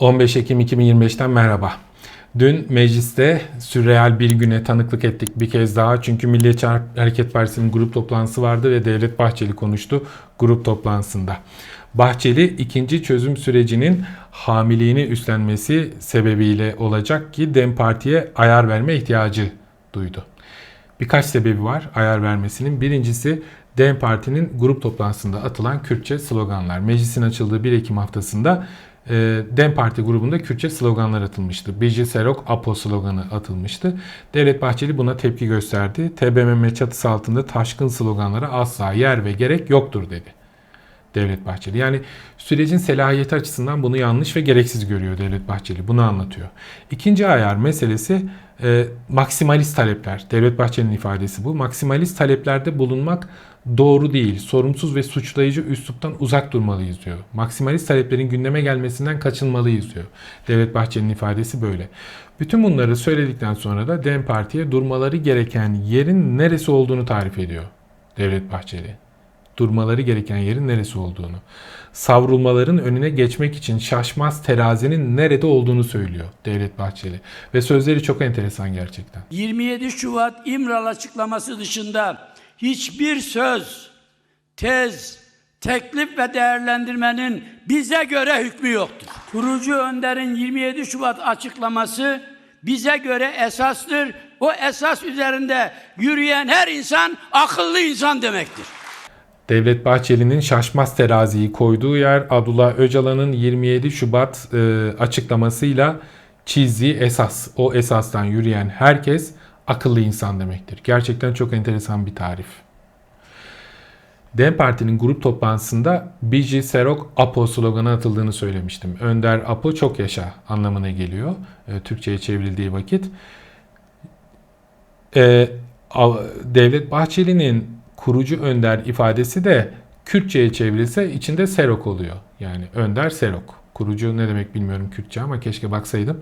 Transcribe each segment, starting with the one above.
15 Ekim 2025'ten merhaba. Dün mecliste sürreal bir güne tanıklık ettik bir kez daha. Çünkü Milliyetçi Hareket Partisi'nin grup toplantısı vardı ve Devlet Bahçeli konuştu grup toplantısında. Bahçeli ikinci çözüm sürecinin hamiliğini üstlenmesi sebebiyle olacak ki DEM Parti'ye ayar verme ihtiyacı duydu. Birkaç sebebi var ayar vermesinin. Birincisi DEM Parti'nin grup toplantısında atılan Kürtçe sloganlar. Meclisin açıldığı 1 Ekim haftasında DEM Parti grubunda Kürtçe sloganlar atılmıştı. Bici Serok Apo sloganı atılmıştı. Devlet Bahçeli buna tepki gösterdi. TBMM çatısı altında taşkın sloganlara asla yer ve gerek yoktur dedi. Devlet Bahçeli. Yani sürecin selahiyeti açısından bunu yanlış ve gereksiz görüyor Devlet Bahçeli. Bunu anlatıyor. İkinci ayar meselesi e, maksimalist talepler. Devlet Bahçeli'nin ifadesi bu. Maksimalist taleplerde bulunmak doğru değil. Sorumsuz ve suçlayıcı üsluptan uzak durmalıyız diyor. Maksimalist taleplerin gündeme gelmesinden kaçınmalıyız diyor. Devlet Bahçeli'nin ifadesi böyle. Bütün bunları söyledikten sonra da DEM Parti'ye durmaları gereken yerin neresi olduğunu tarif ediyor. Devlet Bahçeli durmaları gereken yerin neresi olduğunu, savrulmaların önüne geçmek için şaşmaz terazinin nerede olduğunu söylüyor Devlet Bahçeli. Ve sözleri çok enteresan gerçekten. 27 Şubat İmral açıklaması dışında hiçbir söz, tez, teklif ve değerlendirmenin bize göre hükmü yoktur. Kurucu önderin 27 Şubat açıklaması bize göre esastır. O esas üzerinde yürüyen her insan akıllı insan demektir. Devlet Bahçeli'nin şaşmaz teraziyi koyduğu yer Abdullah Öcalan'ın 27 Şubat e, açıklamasıyla çizdiği esas. O esastan yürüyen herkes akıllı insan demektir. Gerçekten çok enteresan bir tarif. DEM Parti'nin grup toplantısında Biji Serok Apo sloganı atıldığını söylemiştim. Önder Apo çok yaşa anlamına geliyor. E, Türkçe'ye çevrildiği vakit. E, Devlet Bahçeli'nin kurucu önder ifadesi de Kürtçe'ye çevrilse içinde Serok oluyor. Yani önder Serok. Kurucu ne demek bilmiyorum Kürtçe ama keşke baksaydım.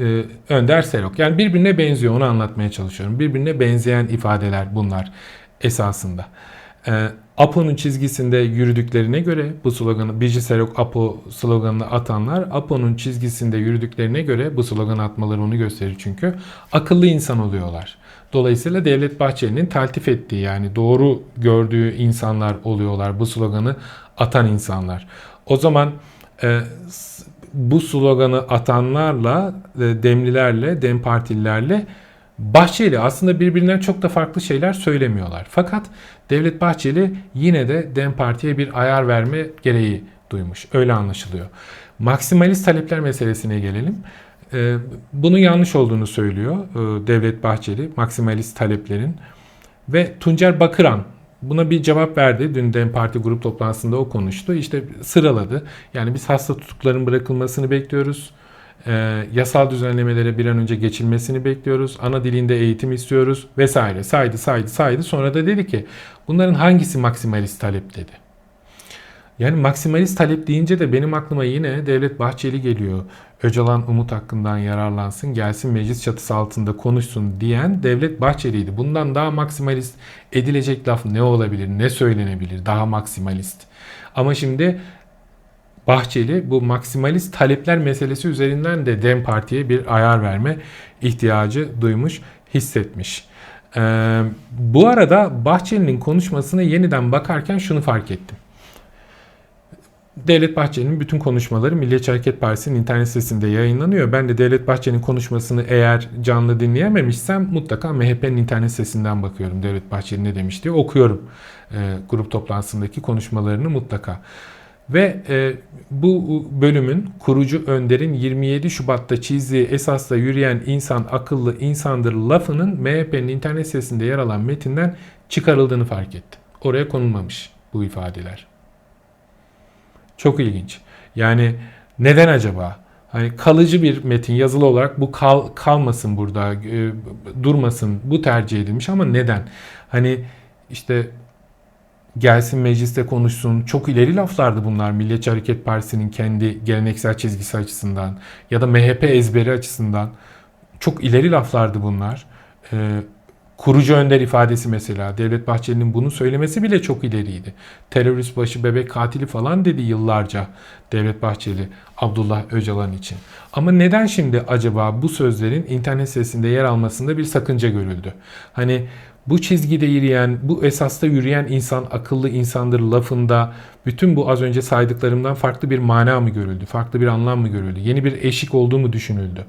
Ee, önder Serok. Yani birbirine benziyor onu anlatmaya çalışıyorum. Birbirine benzeyen ifadeler bunlar esasında. Ee, Apo'nun çizgisinde yürüdüklerine göre bu sloganı Bici Serok Apo sloganını atanlar Apo'nun çizgisinde yürüdüklerine göre bu sloganı atmaları onu gösterir çünkü akıllı insan oluyorlar. Dolayısıyla Devlet Bahçeli'nin taltif ettiği yani doğru gördüğü insanlar oluyorlar bu sloganı atan insanlar. O zaman e, bu sloganı atanlarla, e, demlilerle, dem partililerle Bahçeli aslında birbirinden çok da farklı şeyler söylemiyorlar. Fakat Devlet Bahçeli yine de Dem Parti'ye bir ayar verme gereği duymuş. Öyle anlaşılıyor. Maksimalist talepler meselesine gelelim. Ee, bunun yanlış olduğunu söylüyor e, Devlet Bahçeli, maksimalist taleplerin. Ve Tuncer Bakıran buna bir cevap verdi. Dün DEM Parti grup toplantısında o konuştu. İşte sıraladı. Yani biz hasta tutukların bırakılmasını bekliyoruz. E, yasal düzenlemelere bir an önce geçilmesini bekliyoruz. Ana dilinde eğitim istiyoruz vesaire. Saydı saydı saydı. Sonra da dedi ki bunların hangisi maksimalist talep dedi. Yani maksimalist talep deyince de benim aklıma yine Devlet Bahçeli geliyor. Öcalan Umut hakkından yararlansın, gelsin meclis çatısı altında konuşsun diyen Devlet Bahçeli'ydi. Bundan daha maksimalist edilecek laf ne olabilir, ne söylenebilir daha maksimalist. Ama şimdi Bahçeli bu maksimalist talepler meselesi üzerinden de DEM Parti'ye bir ayar verme ihtiyacı duymuş, hissetmiş. Ee, bu arada Bahçeli'nin konuşmasına yeniden bakarken şunu fark ettim. Devlet Bahçeli'nin bütün konuşmaları Milliyetçi Hareket Partisi'nin internet sitesinde yayınlanıyor. Ben de Devlet Bahçeli'nin konuşmasını eğer canlı dinleyememişsem mutlaka MHP'nin internet sitesinden bakıyorum. Devlet Bahçeli ne demiş diye okuyorum. E, grup toplantısındaki konuşmalarını mutlaka. Ve e, bu bölümün kurucu önderin 27 Şubat'ta çizdiği esasla yürüyen insan akıllı insandır lafının MHP'nin internet sitesinde yer alan metinden çıkarıldığını fark ettim. Oraya konulmamış bu ifadeler. Çok ilginç. Yani neden acaba? Hani kalıcı bir metin yazılı olarak bu kal, kalmasın burada, e, durmasın. Bu tercih edilmiş ama neden? Hani işte gelsin mecliste konuşsun. Çok ileri laflardı bunlar Milliyetçi Hareket Partisi'nin kendi geleneksel çizgisi açısından ya da MHP ezberi açısından. Çok ileri laflardı bunlar. Ee, Kurucu önder ifadesi mesela. Devlet Bahçeli'nin bunu söylemesi bile çok ileriydi. Terörist başı bebek katili falan dedi yıllarca Devlet Bahçeli Abdullah Öcalan için. Ama neden şimdi acaba bu sözlerin internet sitesinde yer almasında bir sakınca görüldü? Hani bu çizgide yürüyen, bu esasta yürüyen insan akıllı insandır lafında bütün bu az önce saydıklarımdan farklı bir mana mı görüldü? Farklı bir anlam mı görüldü? Yeni bir eşik olduğu mu düşünüldü?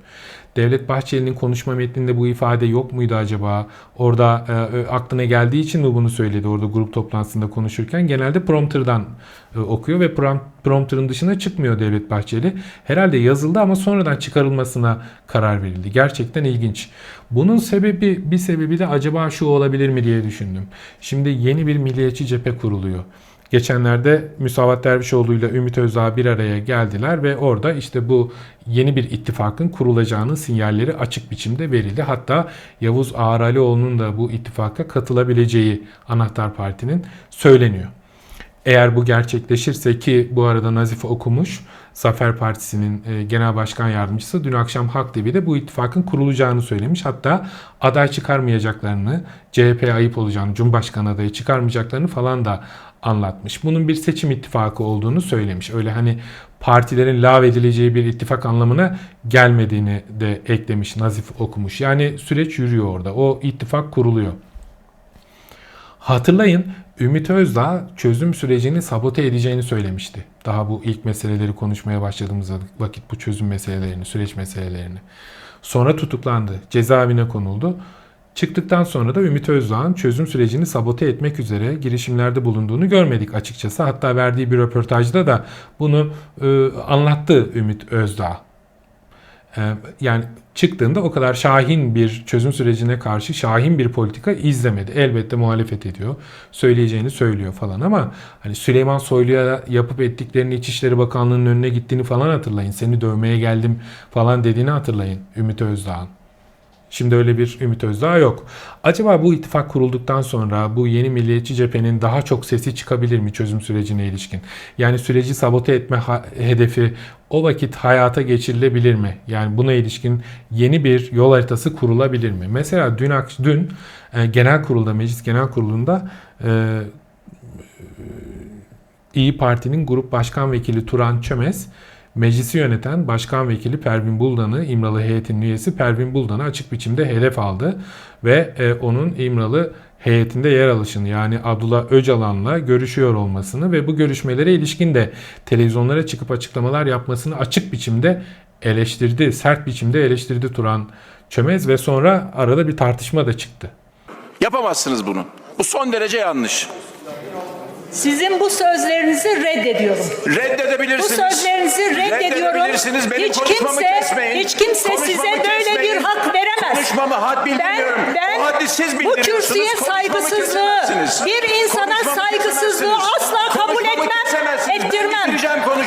Devlet Bahçeli'nin konuşma metninde bu ifade yok muydu acaba? Orada e, aklına geldiği için mi bunu söyledi orada grup toplantısında konuşurken? Genelde prompterdan e, okuyor ve prom- prompterın dışına çıkmıyor Devlet Bahçeli. Herhalde yazıldı ama sonradan çıkarılmasına karar verildi. Gerçekten ilginç. Bunun sebebi bir sebebi de acaba şu olabilir mi diye düşündüm. Şimdi yeni bir milliyetçi cephe kuruluyor. Geçenlerde Müsavat Dervişoğlu ile Ümit Özdağ bir araya geldiler ve orada işte bu yeni bir ittifakın kurulacağının sinyalleri açık biçimde verildi. Hatta Yavuz Ağralioğlu'nun da bu ittifaka katılabileceği Anahtar Parti'nin söyleniyor. Eğer bu gerçekleşirse ki bu arada Nazife Okumuş, Zafer Partisi'nin e, genel başkan yardımcısı dün akşam Halk TV'de bu ittifakın kurulacağını söylemiş. Hatta aday çıkarmayacaklarını, CHP ayıp olacağını, Cumhurbaşkanı adayı çıkarmayacaklarını falan da anlatmış. Bunun bir seçim ittifakı olduğunu söylemiş. Öyle hani partilerin lağvedileceği bir ittifak anlamına gelmediğini de eklemiş Nazif okumuş. Yani süreç yürüyor orada. O ittifak kuruluyor. Hatırlayın Ümit Özdağ çözüm sürecini sabote edeceğini söylemişti. Daha bu ilk meseleleri konuşmaya başladığımız vakit bu çözüm meselelerini, süreç meselelerini. Sonra tutuklandı. Cezaevine konuldu. Çıktıktan sonra da Ümit Özdağ'ın çözüm sürecini sabote etmek üzere girişimlerde bulunduğunu görmedik açıkçası. Hatta verdiği bir röportajda da bunu e, anlattı Ümit Özdağ. E, yani çıktığında o kadar şahin bir çözüm sürecine karşı şahin bir politika izlemedi. Elbette muhalefet ediyor. Söyleyeceğini söylüyor falan ama hani Süleyman Soylu'ya yapıp ettiklerini İçişleri Bakanlığı'nın önüne gittiğini falan hatırlayın. Seni dövmeye geldim falan dediğini hatırlayın Ümit Özdağ'ın. Şimdi öyle bir Ümit Özdağ yok. Acaba bu ittifak kurulduktan sonra bu yeni milliyetçi cephenin daha çok sesi çıkabilir mi çözüm sürecine ilişkin? Yani süreci sabote etme hedefi o vakit hayata geçirilebilir mi? Yani buna ilişkin yeni bir yol haritası kurulabilir mi? Mesela dün dün e, genel kurulda meclis genel kurulunda e, İyi Parti'nin grup başkan vekili Turan Çömez Meclisi yöneten Başkan Vekili Pervin Buldan'ı İmralı heyetinin üyesi Pervin Buldan'ı açık biçimde hedef aldı ve e, onun İmralı heyetinde yer alışını yani Abdullah Öcalan'la görüşüyor olmasını ve bu görüşmelere ilişkin de televizyonlara çıkıp açıklamalar yapmasını açık biçimde eleştirdi, sert biçimde eleştirdi Turan Çömez ve sonra arada bir tartışma da çıktı. Yapamazsınız bunu. Bu son derece yanlış. Sizin bu sözlerinizi reddediyorum. Bu Reddedebilirsiniz. sözlerinizi reddediyorum. Reddedebilirsiniz. Benim Hiç konuşmamı kimse, kesmeyin. hiç kimse Konuşmamı size böyle kesmeyin. bir hak veremez. Konuşmamı had bildiriyorum. Ben, ben o haddi siz bu kürsüye saygısızlığı, bir insana Konuşmamı saygısızlığı asla kabul Konuşmamı etmem, ettirmem.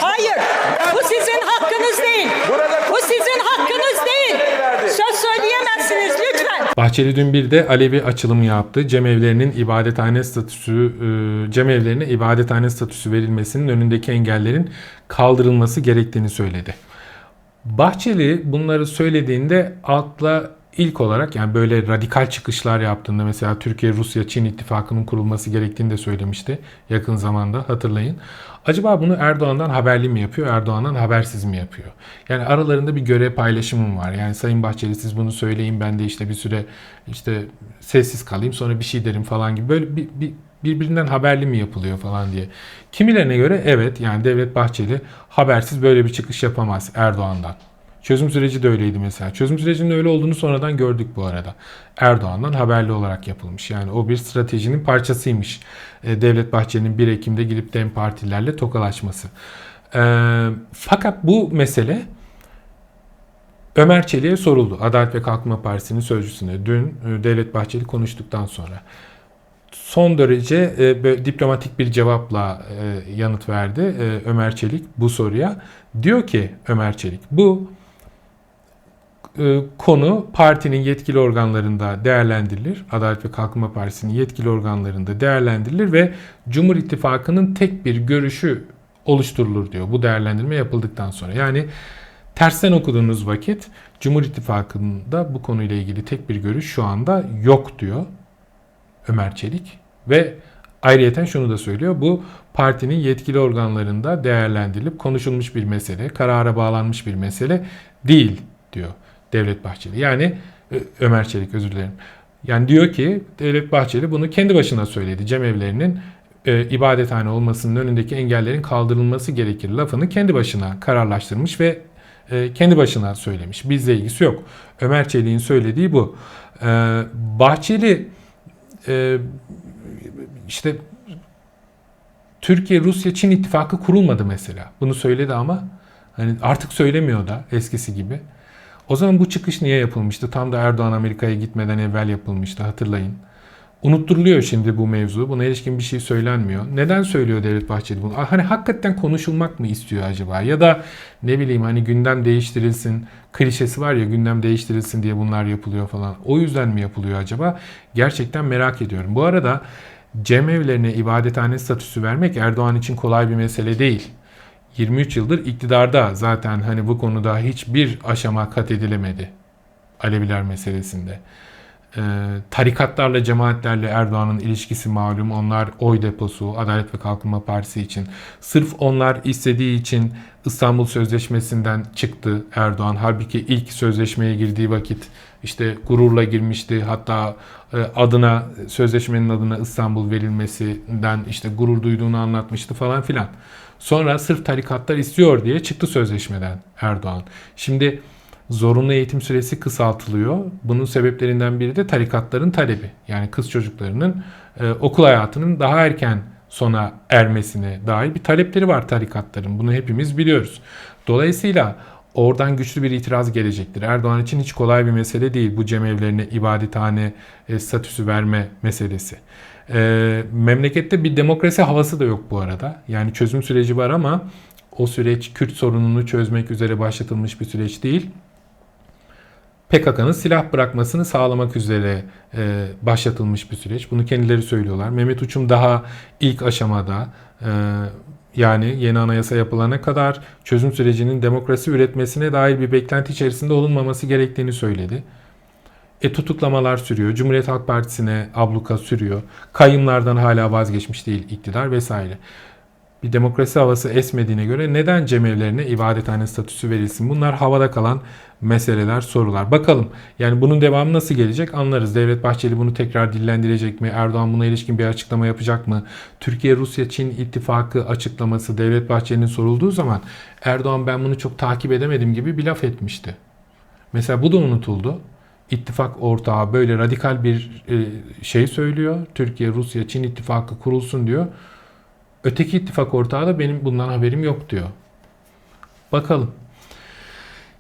Hayır, Ben bu sizin hakkınız değil. Burada Bu sizin hakkınız değil. Söz söyleyemezsiniz lütfen. Bahçeli dün bir de Alevi açılımı yaptı. Cemevlerinin ibadethane statüsü, e, cemevlerine ibadethane statüsü verilmesinin önündeki engellerin kaldırılması gerektiğini söyledi. Bahçeli bunları söylediğinde akla ilk olarak yani böyle radikal çıkışlar yaptığında mesela Türkiye, Rusya, Çin ittifakının kurulması gerektiğini de söylemişti yakın zamanda hatırlayın. Acaba bunu Erdoğan'dan haberli mi yapıyor, Erdoğan'dan habersiz mi yapıyor? Yani aralarında bir görev paylaşımı mı var? Yani Sayın Bahçeli siz bunu söyleyin ben de işte bir süre işte sessiz kalayım sonra bir şey derim falan gibi böyle bir, bir birbirinden haberli mi yapılıyor falan diye. Kimilerine göre evet yani Devlet Bahçeli habersiz böyle bir çıkış yapamaz Erdoğan'dan. Çözüm süreci de öyleydi mesela. Çözüm sürecinin öyle olduğunu sonradan gördük bu arada. Erdoğan'dan haberli olarak yapılmış. Yani o bir stratejinin parçasıymış. E, Devlet Bahçeli'nin 1 Ekim'de gidip DEM partilerle tokalaşması. E, fakat bu mesele Ömer Çelik'e soruldu. Adalet ve Kalkınma Partisi'nin sözcüsüne. Dün e, Devlet Bahçeli konuştuktan sonra. Son derece diplomatik bir cevapla yanıt verdi Ömer Çelik bu soruya. Diyor ki Ömer Çelik bu e, konu partinin yetkili organlarında değerlendirilir. Adalet ve Kalkınma Partisi'nin yetkili organlarında değerlendirilir ve Cumhur İttifakı'nın tek bir görüşü oluşturulur diyor bu değerlendirme yapıldıktan sonra. Yani Tersten okuduğunuz vakit Cumhur İttifakı'nda bu konuyla ilgili tek bir görüş şu anda yok diyor Ömer Çelik ve ayrıyeten şunu da söylüyor. Bu partinin yetkili organlarında değerlendirilip konuşulmuş bir mesele, karara bağlanmış bir mesele değil diyor Devlet Bahçeli. Yani Ö- Ömer Çelik özür dilerim. Yani diyor ki Devlet Bahçeli bunu kendi başına söyledi. Cemevlerinin e, ibadethane olmasının önündeki engellerin kaldırılması gerekir lafını kendi başına kararlaştırmış ve e, kendi başına söylemiş. Bizle ilgisi yok. Ömer Çelik'in söylediği bu. E, Bahçeli e, işte Türkiye, Rusya, Çin ittifakı kurulmadı mesela. Bunu söyledi ama hani artık söylemiyor da eskisi gibi. O zaman bu çıkış niye yapılmıştı? Tam da Erdoğan Amerika'ya gitmeden evvel yapılmıştı hatırlayın. Unutturuluyor şimdi bu mevzu. Buna ilişkin bir şey söylenmiyor. Neden söylüyor Devlet Bahçeli bunu? Hani hakikaten konuşulmak mı istiyor acaba? Ya da ne bileyim hani gündem değiştirilsin. Klişesi var ya gündem değiştirilsin diye bunlar yapılıyor falan. O yüzden mi yapılıyor acaba? Gerçekten merak ediyorum. Bu arada cemevlerine ibadethane statüsü vermek Erdoğan için kolay bir mesele değil. 23 yıldır iktidarda zaten hani bu konuda hiçbir aşama kat edilemedi. Aleviler meselesinde. Ee, tarikatlarla, cemaatlerle Erdoğan'ın ilişkisi malum. Onlar oy deposu, Adalet ve Kalkınma Partisi için. Sırf onlar istediği için İstanbul Sözleşmesi'nden çıktı Erdoğan. Halbuki ilk sözleşmeye girdiği vakit işte gururla girmişti. Hatta e, adına, sözleşmenin adına İstanbul verilmesinden işte gurur duyduğunu anlatmıştı falan filan. Sonra sırf tarikatlar istiyor diye çıktı sözleşmeden Erdoğan. Şimdi zorunlu eğitim süresi kısaltılıyor. Bunun sebeplerinden biri de tarikatların talebi. Yani kız çocuklarının e, okul hayatının daha erken sona ermesine dair bir talepleri var tarikatların. Bunu hepimiz biliyoruz. Dolayısıyla oradan güçlü bir itiraz gelecektir. Erdoğan için hiç kolay bir mesele değil bu cemevlerine ibadethane e, statüsü verme meselesi. E, memlekette bir demokrasi havası da yok bu arada. Yani çözüm süreci var ama o süreç Kürt sorununu çözmek üzere başlatılmış bir süreç değil. PKK'nın silah bırakmasını sağlamak üzere e, başlatılmış bir süreç. Bunu kendileri söylüyorlar. Mehmet Uçum daha ilk aşamada e, yani yeni anayasa yapılana kadar çözüm sürecinin demokrasi üretmesine dair bir beklenti içerisinde olunmaması gerektiğini söyledi. E tutuklamalar sürüyor. Cumhuriyet Halk Partisi'ne abluka sürüyor. Kayımlardan hala vazgeçmiş değil iktidar vesaire. Bir demokrasi havası esmediğine göre neden cemevlerine ibadethane statüsü verilsin? Bunlar havada kalan meseleler, sorular. Bakalım yani bunun devamı nasıl gelecek anlarız. Devlet Bahçeli bunu tekrar dillendirecek mi? Erdoğan buna ilişkin bir açıklama yapacak mı? Türkiye, Rusya, Çin ittifakı açıklaması Devlet Bahçeli'nin sorulduğu zaman Erdoğan ben bunu çok takip edemedim gibi bir laf etmişti. Mesela bu da unutuldu. İttifak ortağı böyle radikal bir e, şey söylüyor. Türkiye, Rusya, Çin ittifakı kurulsun diyor. Öteki ittifak ortağı da benim bundan haberim yok diyor. Bakalım.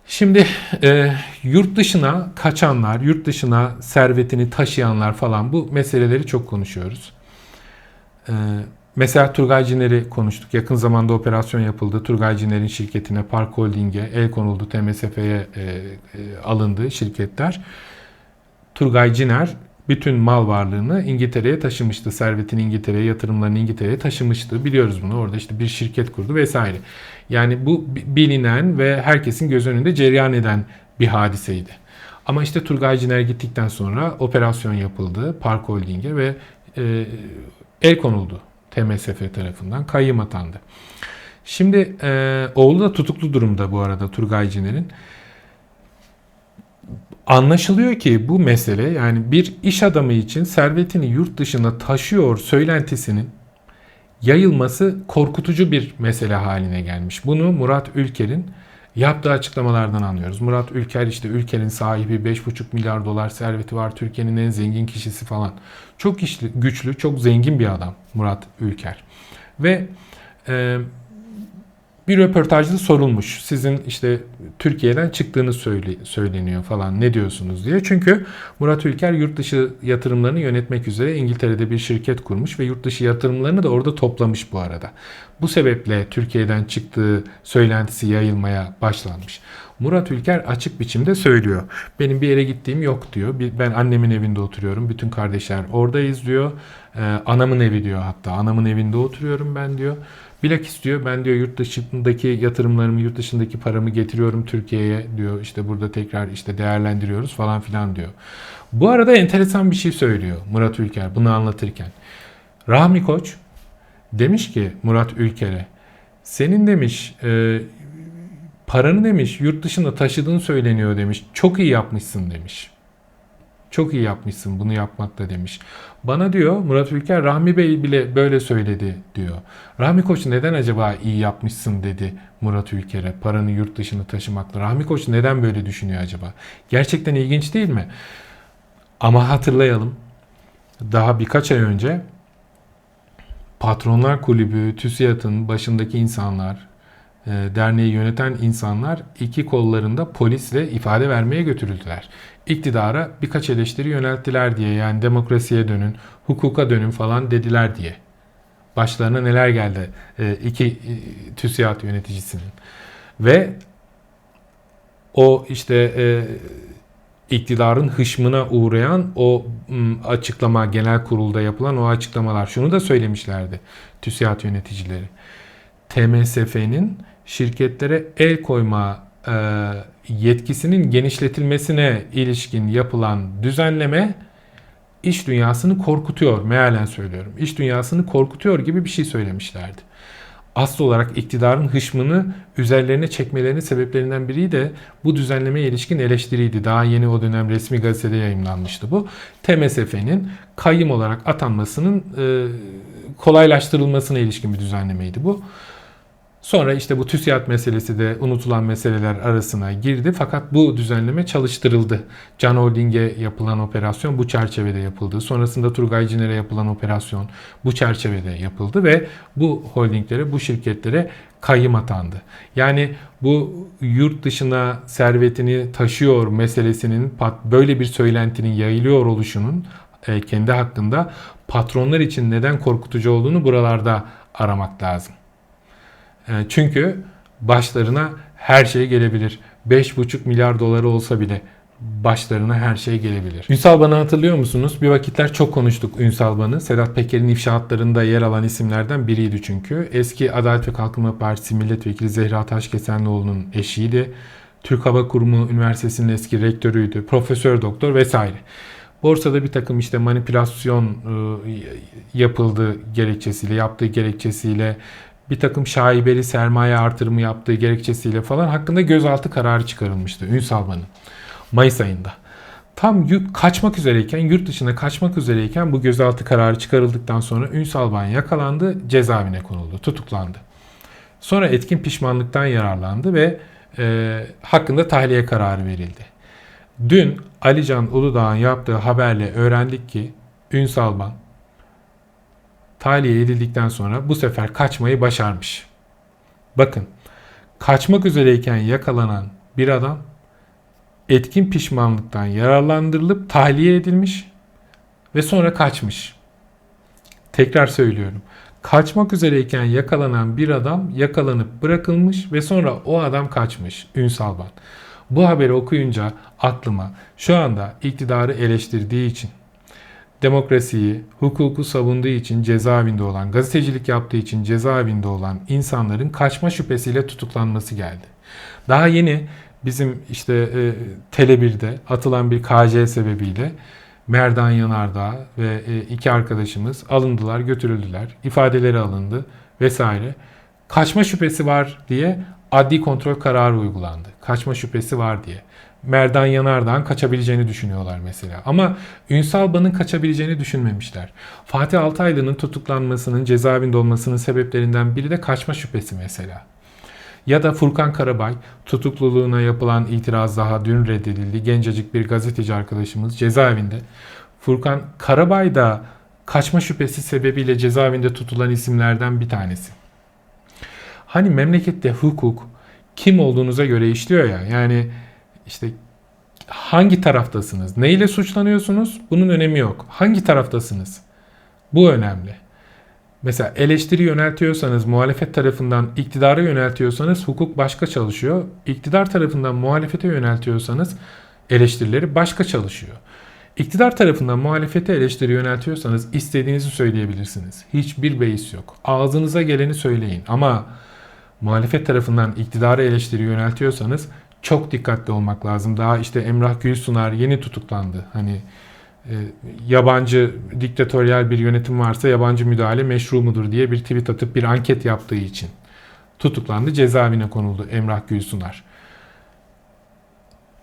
Şimdi e, yurt dışına kaçanlar, yurt dışına servetini taşıyanlar falan bu meseleleri çok konuşuyoruz. E, mesela Turgay Ciner'i konuştuk. Yakın zamanda operasyon yapıldı. Turgay Ciner'in şirketine Park Holding'e el konuldu. TMSF'ye e, e, alındı şirketler. Turgay Ciner bütün mal varlığını İngiltere'ye taşımıştı. Servetini İngiltere'ye, yatırımlarını İngiltere'ye taşımıştı. Biliyoruz bunu. Orada işte bir şirket kurdu vesaire. Yani bu bilinen ve herkesin göz önünde cereyan eden bir hadiseydi. Ama işte Turgay Ciner gittikten sonra operasyon yapıldı Park Holding'e ve e, el konuldu TMSF tarafından. Kayyım atandı. Şimdi e, oğlu da tutuklu durumda bu arada Turgay Ciner'in. Anlaşılıyor ki bu mesele yani bir iş adamı için servetini yurt dışına taşıyor söylentisinin yayılması korkutucu bir mesele haline gelmiş. Bunu Murat Ülker'in yaptığı açıklamalardan anlıyoruz. Murat Ülker işte ülkenin sahibi 5,5 milyar dolar serveti var. Türkiye'nin en zengin kişisi falan. Çok işli, güçlü, çok zengin bir adam Murat Ülker. Ve e, bir röportajda sorulmuş. Sizin işte Türkiye'den çıktığınız söyle, söyleniyor falan ne diyorsunuz diye. Çünkü Murat Ülker yurt dışı yatırımlarını yönetmek üzere İngiltere'de bir şirket kurmuş ve yurt dışı yatırımlarını da orada toplamış bu arada. Bu sebeple Türkiye'den çıktığı söylentisi yayılmaya başlanmış. Murat Ülker açık biçimde söylüyor. Benim bir yere gittiğim yok diyor. Ben annemin evinde oturuyorum. Bütün kardeşler oradayız diyor. Ee, anamın evi diyor hatta. Anamın evinde oturuyorum ben diyor. Bilakis diyor ben diyor yurt dışındaki yatırımlarımı, yurt dışındaki paramı getiriyorum Türkiye'ye diyor. İşte burada tekrar işte değerlendiriyoruz falan filan diyor. Bu arada enteresan bir şey söylüyor Murat Ülker bunu anlatırken. Rahmi Koç demiş ki Murat Ülker'e senin demiş e, paranı demiş yurt dışına taşıdığın söyleniyor demiş. Çok iyi yapmışsın demiş. Çok iyi yapmışsın bunu yapmakta demiş. Bana diyor Murat Ülker Rahmi Bey bile böyle söyledi diyor. Rahmi Koç neden acaba iyi yapmışsın dedi Murat Ülker'e paranı yurt dışına taşımakla. Rahmi Koç neden böyle düşünüyor acaba? Gerçekten ilginç değil mi? Ama hatırlayalım. Daha birkaç ay önce Patronlar Kulübü, TÜSİAD'ın başındaki insanlar, derneği yöneten insanlar iki kollarında polisle ifade vermeye götürüldüler. İktidara birkaç eleştiri yönelttiler diye yani demokrasiye dönün, hukuka dönün falan dediler diye. Başlarına neler geldi e, iki e, TÜSİAD yöneticisinin. Ve o işte e, iktidarın hışmına uğrayan o açıklama genel kurulda yapılan o açıklamalar şunu da söylemişlerdi TÜSİAD yöneticileri. TMSF'nin şirketlere el koyma e, yetkisinin genişletilmesine ilişkin yapılan düzenleme iş dünyasını korkutuyor mealen söylüyorum. İş dünyasını korkutuyor gibi bir şey söylemişlerdi. Asıl olarak iktidarın hışmını üzerlerine çekmelerinin sebeplerinden biri de bu düzenlemeye ilişkin eleştiriydi. Daha yeni o dönem resmi gazetede yayınlanmıştı bu. TMSF'nin kayyım olarak atanmasının e, kolaylaştırılmasına ilişkin bir düzenlemeydi bu. Sonra işte bu TÜSİAD meselesi de unutulan meseleler arasına girdi. Fakat bu düzenleme çalıştırıldı. Can Holding'e yapılan operasyon bu çerçevede yapıldı. Sonrasında Turgay Ciner'e yapılan operasyon bu çerçevede yapıldı ve bu holdinglere, bu şirketlere kayyım atandı. Yani bu yurt dışına servetini taşıyor meselesinin böyle bir söylentinin yayılıyor oluşunun e, kendi hakkında patronlar için neden korkutucu olduğunu buralarda aramak lazım. E, Çünkü başlarına her şey gelebilir. 5,5 milyar doları olsa bile başlarına her şey gelebilir. Ünsal Ban'ı hatırlıyor musunuz? Bir vakitler çok konuştuk Ünsal Ban'ı. Sedat Peker'in ifşaatlarında yer alan isimlerden biriydi çünkü. Eski Adalet ve Kalkınma Partisi milletvekili Zehra Taşkesenlioğlu'nun eşiydi. Türk Hava Kurumu Üniversitesi'nin eski rektörüydü. Profesör doktor vesaire. Borsada bir takım işte manipülasyon e, yapıldı gerekçesiyle, yaptığı gerekçesiyle bir takım şaibeli sermaye artırımı yaptığı gerekçesiyle falan hakkında gözaltı kararı çıkarılmıştı Ünsal Ban'ın. Mayıs ayında. Tam yük kaçmak üzereyken, yurt dışına kaçmak üzereyken bu gözaltı kararı çıkarıldıktan sonra Ünsal Ban yakalandı, cezaevine konuldu, tutuklandı. Sonra etkin pişmanlıktan yararlandı ve e, hakkında tahliye kararı verildi. Dün Alican Uludağ'ın yaptığı haberle öğrendik ki Ünsal Ban tahliye edildikten sonra bu sefer kaçmayı başarmış. Bakın, kaçmak üzereyken yakalanan bir adam etkin pişmanlıktan yararlandırılıp tahliye edilmiş ve sonra kaçmış. Tekrar söylüyorum. Kaçmak üzereyken yakalanan bir adam yakalanıp bırakılmış ve sonra o adam kaçmış. Ünsal Ban. Bu haberi okuyunca aklıma şu anda iktidarı eleştirdiği için, demokrasiyi, hukuku savunduğu için cezaevinde olan, gazetecilik yaptığı için cezaevinde olan insanların kaçma şüphesiyle tutuklanması geldi. Daha yeni bizim işte e, Tele1'de atılan bir KC sebebiyle Merdan Yanardağ ve e, iki arkadaşımız alındılar, götürüldüler. ifadeleri alındı vesaire. Kaçma şüphesi var diye adli kontrol kararı uygulandı. Kaçma şüphesi var diye. Merdan Yanardağ'ın kaçabileceğini düşünüyorlar mesela. Ama Ünsal Ban'ın kaçabileceğini düşünmemişler. Fatih Altaylı'nın tutuklanmasının, cezaevinde olmasının sebeplerinden biri de kaçma şüphesi mesela. Ya da Furkan Karabay tutukluluğuna yapılan itiraz daha dün reddedildi. Gencecik bir gazeteci arkadaşımız cezaevinde. Furkan Karabay da kaçma şüphesi sebebiyle cezaevinde tutulan isimlerden bir tanesi. Hani memlekette hukuk kim olduğunuza göre işliyor ya. Yani işte hangi taraftasınız? Ne ile suçlanıyorsunuz? Bunun önemi yok. Hangi taraftasınız? Bu önemli. Mesela eleştiri yöneltiyorsanız, muhalefet tarafından iktidara yöneltiyorsanız hukuk başka çalışıyor. İktidar tarafından muhalefete yöneltiyorsanız eleştirileri başka çalışıyor. İktidar tarafından muhalefete eleştiri yöneltiyorsanız istediğinizi söyleyebilirsiniz. Hiçbir beis yok. Ağzınıza geleni söyleyin ama muhalefet tarafından iktidara eleştiri yöneltiyorsanız çok dikkatli olmak lazım. Daha işte Emrah Gülsunar yeni tutuklandı. Hani e, yabancı diktatöryel bir yönetim varsa yabancı müdahale meşru mudur diye bir tweet atıp bir anket yaptığı için tutuklandı. Cezaevine konuldu Emrah Gülsunar.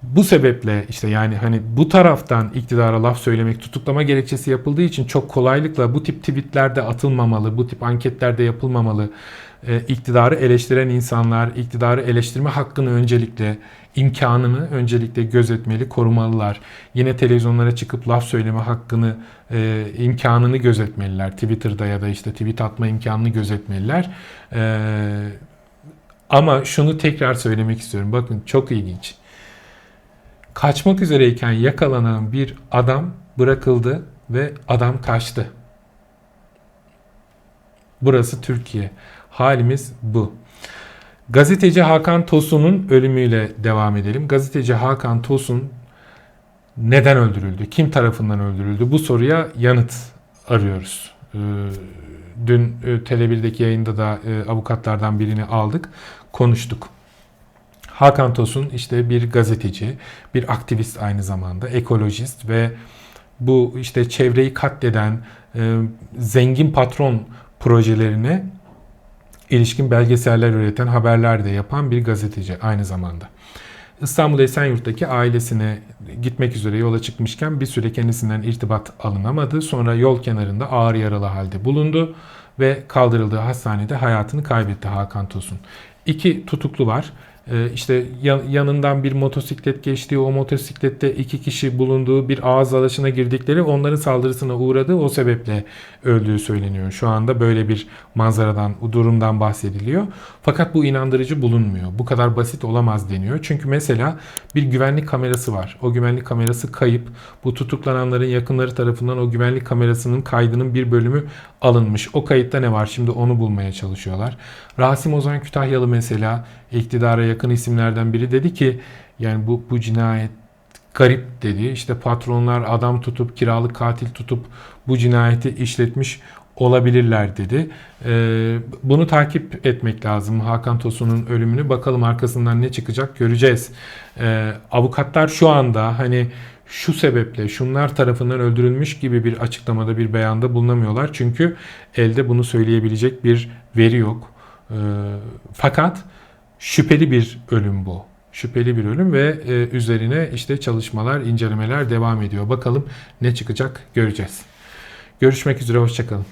Bu sebeple işte yani hani bu taraftan iktidara laf söylemek tutuklama gerekçesi yapıldığı için çok kolaylıkla bu tip tweetlerde atılmamalı, bu tip anketlerde yapılmamalı. Ee, iktidarı eleştiren insanlar iktidarı eleştirme hakkını öncelikle imkanını öncelikle gözetmeli, korumalılar. Yine televizyonlara çıkıp laf söyleme hakkını, e, imkanını gözetmeliler. Twitter'da ya da işte tweet atma imkanını gözetmeliler. Ee, ama şunu tekrar söylemek istiyorum. Bakın çok ilginç kaçmak üzereyken yakalanan bir adam bırakıldı ve adam kaçtı. Burası Türkiye. Halimiz bu. Gazeteci Hakan Tosun'un ölümüyle devam edelim. Gazeteci Hakan Tosun neden öldürüldü? Kim tarafından öldürüldü? Bu soruya yanıt arıyoruz. Ee, Dün e, Tele1'deki yayında da e, avukatlardan birini aldık, konuştuk. Hakan Tosun işte bir gazeteci, bir aktivist aynı zamanda, ekolojist ve bu işte çevreyi katleden e, zengin patron projelerine ilişkin belgeseller üreten, haberler de yapan bir gazeteci aynı zamanda. İstanbul Esenyurt'taki ailesine gitmek üzere yola çıkmışken bir süre kendisinden irtibat alınamadı. Sonra yol kenarında ağır yaralı halde bulundu ve kaldırıldığı hastanede hayatını kaybetti Hakan Tosun. İki tutuklu var. Ee, işte ya- yanından bir motosiklet geçtiği, o motosiklette iki kişi bulunduğu bir ağız dalaşına girdikleri, onların saldırısına uğradığı o sebeple öldüğü söyleniyor. Şu anda böyle bir manzaradan, durumdan bahsediliyor. Fakat bu inandırıcı bulunmuyor. Bu kadar basit olamaz deniyor. Çünkü mesela bir güvenlik kamerası var. O güvenlik kamerası kayıp. Bu tutuklananların yakınları tarafından o güvenlik kamerasının kaydının bir bölümü alınmış. O kayıtta ne var? Şimdi onu bulmaya çalışıyorlar. Rasim Ozan Kütahyalı mesela iktidara yakın isimlerden biri dedi ki yani bu bu cinayet garip dedi. İşte patronlar adam tutup kiralık katil tutup bu cinayeti işletmiş olabilirler dedi. Ee, bunu takip etmek lazım. Hakan Tosun'un ölümünü bakalım arkasından ne çıkacak göreceğiz. Ee, avukatlar şu anda hani şu sebeple şunlar tarafından öldürülmüş gibi bir açıklamada bir beyanda bulunamıyorlar. Çünkü elde bunu söyleyebilecek bir veri yok. Ee, fakat şüpheli bir ölüm bu. Şüpheli bir ölüm ve e, üzerine işte çalışmalar, incelemeler devam ediyor. Bakalım ne çıkacak göreceğiz. Görüşmek üzere, hoşçakalın.